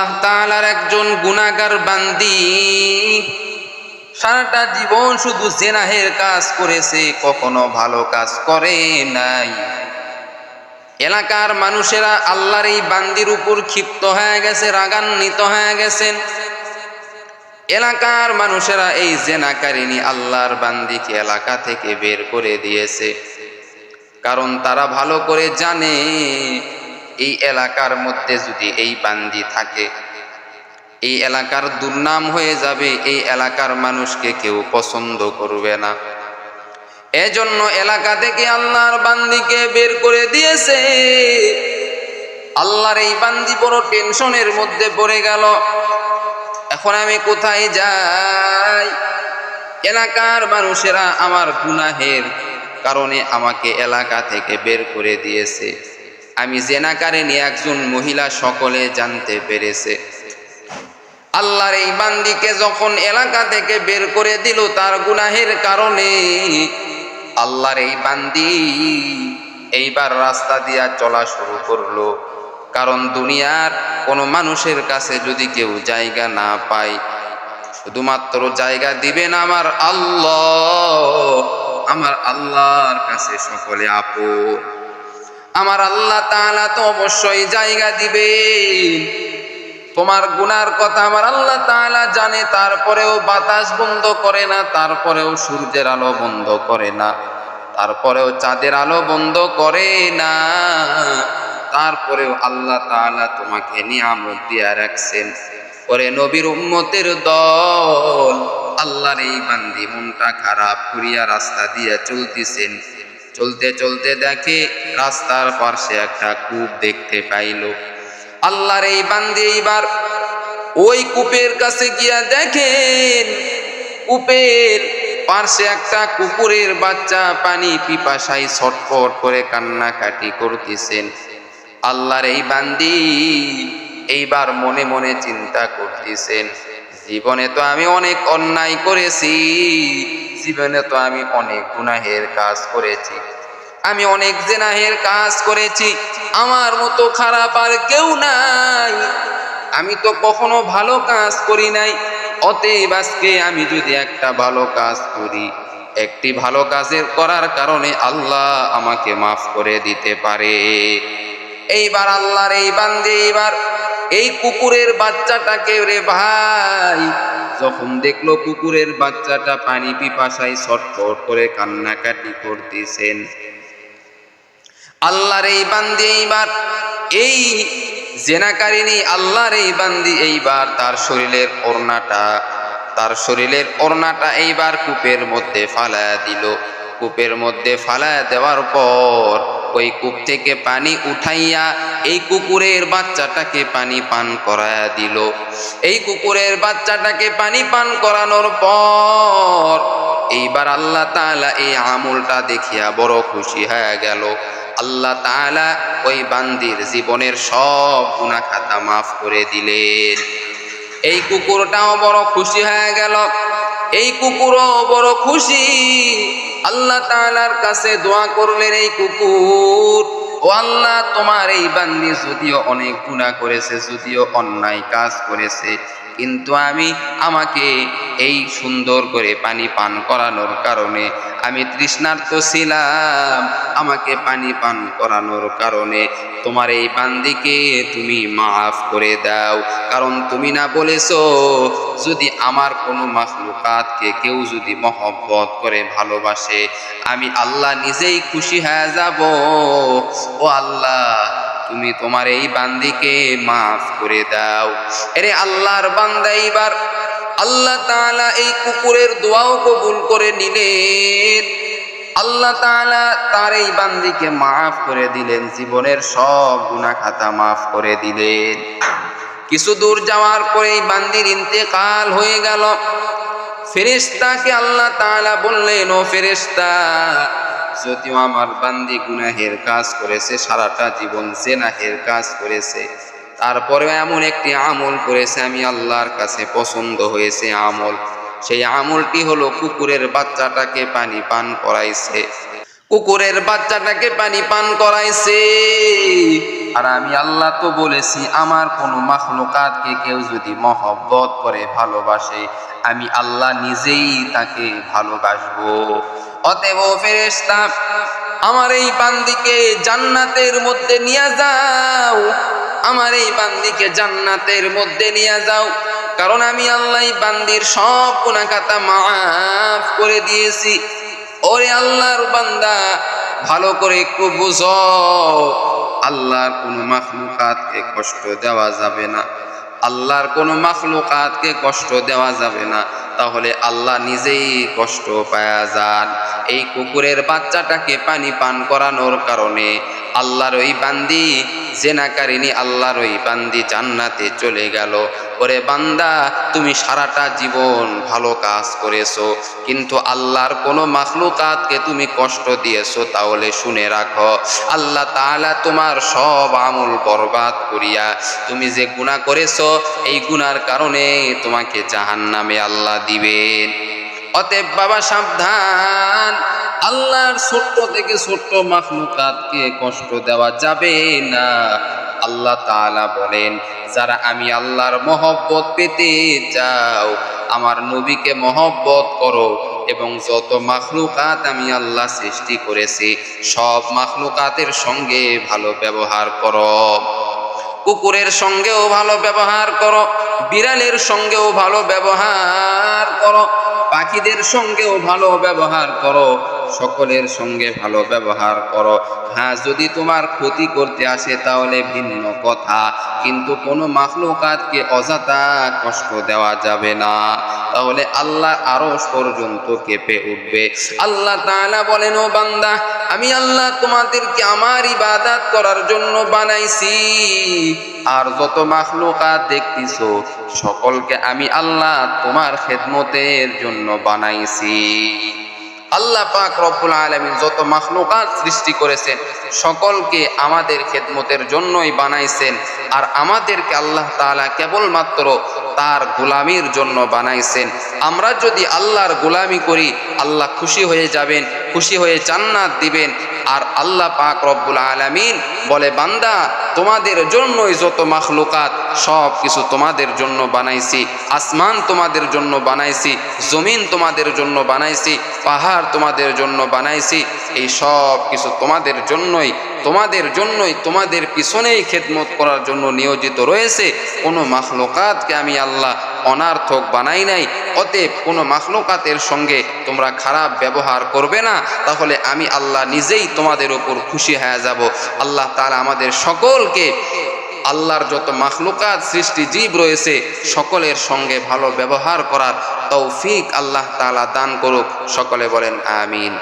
আল্লাহ তাআলার একজন গুনাহগার বান্দি। সারাটা জীবন শুধু জেনাহের কাজ করেছে, কখনো ভালো কাজ করে নাই। এলাকার মানুষেরা আল্লাহর এই বান্দির উপর ক্ষিপ্ত হয়ে গেছে, রাগান্বিত হয়ে গেছেন। এলাকার মানুষেরা এই জেনাকারিনী আল্লাহর বান্দিকে এলাকা থেকে বের করে দিয়েছে। কারণ তারা ভালো করে জানে এই এলাকার মধ্যে যদি এই বান্দি থাকে, এই এলাকার দুর্নাম হয়ে যাবে, এই এলাকার মানুষকে কেউ পছন্দ করবে না। এজন্য এলাকা থেকে আল্লাহর বান্দিকে বের করে দিয়েছে। আল্লাহর এই বান্দি বড় টেনশনের মধ্যে পড়ে গেল। এখন আমি কোথায় যাই? এলাকার মানুষেরা আমার গুনাহের কারণে আমাকে এলাকা থেকে বের করে দিয়েছে। আমি জেনাকারিনী একজন মহিলা সকলে জানতে পেরেছে। আল্লাহর এই বান্দিকে যখন এলাকা থেকে বের করে দিল, তার গুনাহের কারণে আল্লাহর এই বান্দি এইবার রাস্তা দিয়া চলা শুরু করল। কারণ দুনিয়ার কোনো মানুষের কাছে যদি কেউ জায়গা না পায়, শুধুমাত্র জায়গা দিবেন আমার আল্লাহ, আমার আল্লাহর কাছে সকলে আপন। আমার আল্লাহ তাআলা তো অবশ্যই জায়গা দিবে। তোমার গুনার কথা আমার আল্লাহ তাআলা জানে, তারপরেও বাতাস বন্ধ করে না, তারপরেও সূর্যের আলো বন্ধ করে না, তারপরেও চাঁদের আলো বন্ধ করে না। তারপরেও আল্লাহ তাআলা তোমাকে নিয়ামত দিয়া রাখছেন। পরে নবীর উম্মতের দল, আল্লাহর এই বান্দি মনটা খারাপ করিয়া রাস্তা দিয়া চলতেছেন। চলতে চলতে দেখে রাস্তার পাশে একটা কূপ দেখতে পাইল। আল্লাহর এই বান্দি এইবার ওই কূপের কাছে গিয়া দেখেন, কূপের পার্শ্বে একটা কুকুরের বাচ্চা পানি পিপাসায় ছটফট করে কান্নাকাটি করতেছেন। আল্লাহর এই বান্দি এইবার মনে মনে চিন্তা করতেছেন, জীবনে তো আমি অনেক অন্যায় করেছি জীবনে তো আমি অনেক গুনাহের কাজ করেছি। আমি অনেক জেনাহের কাজ করেছি। আমার মতো খারাপ আর কেউ নাই। আমি তো কখনো ভালো কাজ করি নাই। অতএব আজকে আমি যদি একটা ভালো কাজ করি, একটি ভালো কাজের করার কারণে আল্লাহ আমাকে মাফ করে দিতে পারে। এইবার আল্লাহর এই বান্দে এইবার এই কুকুরের বাচ্চাটাকে রে ভাই যখন দেখল কুকুরের বাচ্চাটা পানি পিপাসায় ছটফট করে কান্নাকাটি করতেছেন। আল্লাহর এই বান্দি এইবার, এই জেনাকারিনী আল্লাহর এই বান্দি এইবার তার শরীরের ওড়নাটা, তার শরীরের ওড়নাটা এইবার কূপের মধ্যে ফালায়া দিল। কূপের মধ্যে ফালায়া দেওয়ার পর ওই কূপ থেকে পানি উঠাইয়া এই কুকুরের বাচ্চাটাকে পানি পান করায়া দিল। এই কুকুরের বাচ্চাটাকে পানি পান করানোর পর এইবার আল্লাহ তাআলা এই আমলটা দেখিয়া বড় খুশি হয়ে গেল। আল্লাহ তাআলা ওই বান্দির জীবনের সব গুনাহ খাতা মাফ করে দিলেন। এই কুকুরটাও বড় খুশি হয়ে গেল। এই কুকুরও বড় খুশি। আল্লাহ তালার কাছে দোয়া করলেন, এই কুকুর, ও আল্লাহ, তোমার এই বান্দি যদিও অনেক গুনাহ করেছে, যদিও অন্যায় কাজ করেছে, কিন্তু আমি আমাকে এই সুন্দর করে পানি পান করানোর কারণে, আমি তৃষ্ণার্ত ছিলাম, আমাকে পানি পান করানোর কারণে, তোমার এই বান্দিকে তুমি মাফ করে দাও, কারণ তুমি না বলেছ যদি আমার কোনো মাখলুকাতকে কেউ যদি মহব্বত করে, ভালোবাসে, আমি আল্লাহ নিজেই খুশি হয়ে যাব। ও আল্লাহ, তুমি তোমার এই বান্দিকে মাফ করে দাও। এরে আল্লাহর বান্দা এইবার আল্লাহ তাআলা এই কুকুরের দোয়াও কবুল করে নিলেন। আল্লাহ তাআলা তার এই বান্দিকে মাফ করে দিলেন, জীবনের সব গুনাহ খাতা মাফ করে দিলেন। কিছু দূর যাওয়ার পরে এই বান্দির ইন্তেকাল হয়ে গেল। ফেরেশতাকে আল্লাহ তালা বললেন, ও ফেরেশতা, যদিও আমার বান্দি গুনাহের কাজ করেছে, সারাটা জীবন জেনাহের কাজ করেছে তারপরে এমন একটি আমল করেছে, আমি আল্লাহর কাছে পছন্দ হয়েছে আমল। সেই আমলটি হলো কুকুরের বাচ্চাটাকে পানি পান করাইছে। কুকুরের বাচ্চাটাকে পানি পান করাইছে। আর আমি আল্লাহ তো বলেছি, আমার কোনো মাখলুকাতকে কেউ যদি মহব্বত করে, ভালোবাসে, আমি আল্লাহ নিজেই তাকে ভালোবাসবো। অতএব ফেরেশতা, আমার এই বান্দিকে জান্নাতের মধ্যে নিয়ে যাও। আমার এই বান্দিকে জান্নাতের মধ্যে নিয়ে যাও। কারণ আমি আল্লাহ বান্দির সব গুণাখাতা মাফ করে দিয়েছি। ওরে আল্লাহর বান্দা, ভালো করে একটু বুঝো। আল্লাহর কোনো মাখলুকাতকে কষ্ট দেওয়া যাবে না। আল্লাহর কোনো মাখলুকাতকে কষ্ট দেওয়া যাবে না। তাহলে আল্লাহ নিজেই কষ্ট পায়া যান। এই কুকুরের বাচ্চাটাকে পানি পান করানোর কারণে আল্লাহর ওই বান্দি জেনাকারিনী আল্লাহর ওই বান্দি জান্নাতে চলে গেল। ওরে বান্দা, তুমি সারাটা জীবন ভালো কাজ করেছ, কিন্তু আল্লাহর কোনো মাখলুকাতকে তুমি কষ্ট দিয়েছ, তাহলে শুনে রাখো, আল্লাহ তাআলা তোমার সব আমল বরবাদ করিয়া, তুমি যে গুনাহ করেছ, এই গুনার কারণে তোমাকে জাহান্নামে আল্লাহ দিবেন। অতএব বাবা, সাবধান। আল্লাহর ছোট্ট থেকে ছোট্ট মাখলুকাতকে কষ্ট দেওয়া যাবে না। আল্লাহ তাআলা বলেন, যারা আমি আল্লাহর মহব্বত পেতে চাও, আমার নবীকে মহব্বত করো এবং যত মাখলুকাত আমি আল্লাহ সৃষ্টি করেছি, সব মাখলুকাতের সঙ্গে ভালো ব্যবহার করো। কুকুরের সঙ্গেও ভালো ব্যবহার করো, বিড়ালের সঙ্গেও ভালো ব্যবহার করো পাখিদের সঙ্গেও ভালো ব্যবহার করো। সকলের সঙ্গে ভালো ব্যবহার করো। হ্যাঁ যদি তোমার ক্ষতি করতে আসে তাহলে ভিন্ন কথা। কিন্তু কোনো মাখলুকাতকে অযথা কষ্ট দেওয়া যাবে না। তাহলে আল্লাহ আরও পর্যন্ত কেঁপে উঠবে। আল্লাহ তাআলা বলেন, ও বান্দা, আমি আল্লাহ তোমাদেরকে আমার ইবাদত করার জন্য বানাইছি। আর যত মাখলুকাত দেখতেছো, সকলকে আমি আল্লাহ তোমার খেদমতের জন্য বানাইছি। আল্লাহ পাক রব্বুল আলমিন যত মাখলুকাত সৃষ্টি করেছেন, সকলকে আমাদের খেদমতের জন্যই বানাইছেন। আর আমাদেরকে আল্লাহ তালা কেবলমাত্র তার গোলামির জন্য বানাইছেন। আমরা যদি আল্লাহর গোলামি করি, আল্লাহ খুশি হয়ে যাবেন। খুশি হয়ে জান্নাত দিবেন। আর আল্লাহ পাক রব্বুল আলমিন বলে, বান্দা, তোমাদের জন্যই যত মাখলুকাত, সব কিছু তোমাদের জন্য বানাইছি। আসমান তোমাদের জন্য বানাইছি, জমিন তোমাদের জন্য বানাইছি, পাহাড় তোমাদের জন্য বানাইছি, এই সব কিছু তোমাদের জন্যই তোমাদের জন্যই, তোমাদের পিছনেই খেদমত করার জন্য নিয়োজিত রয়েছে। কোনো মাখলুকাতকে আমি আল্লাহ অনার্থক বানাই নাই। অতএব কোনো মাখলুকাতের সঙ্গে তোমরা খারাপ ব্যবহার করবে না। তাহলে আমি আল্লাহ নিজেই তোমাদের ওপর খুশি হয়ে যাব। আল্লাহ তারা আমাদের সকলকে আল্লাহর যত মাখলুকাত সৃষ্টি জীব রয়েছে, সকলের সঙ্গে ভালো ব্যবহার করার তৌফিক আল্লাহ তালা দান করুক। সকলে বলেন, আমিন।